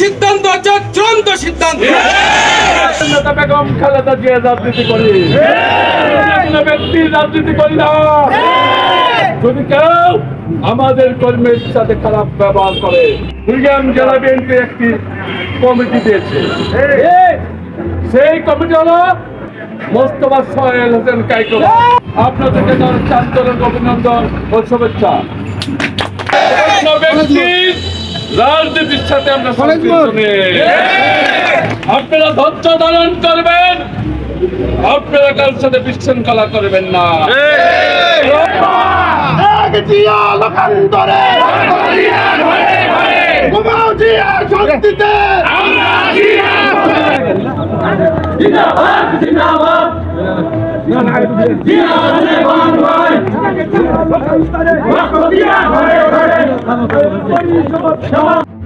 সিদ্ধান্ত হচ্ছে চূড়ান্ত সিদ্ধান্ত বেগম খালেদা জিয়া রাজনীতি করি। কোনো ব্যক্তি রাজনীতি করি না। যদি কেউ আমাদের কর্মীর সাথে খারাপ ব্যবহার করে কুড়িগ্রাম জেলা বিএনপি একটি কমিটি দিয়েছে। সেই কমিটি হলো মোস্তফা সোহেল হোসেন কাইকো আপনাদেরকে চাঞ্চলের অভিনন্দন ও শুভেচ্ছা। ব্যক্তির রাজনীতির সাথে আমরা আপনারা ধৈর্য ধারণ করবেন আপনারা কারোর সাথে বিশৃঙ্খলা করবেন না। এক জিয়া শান্তিতে জিন্দাবাদ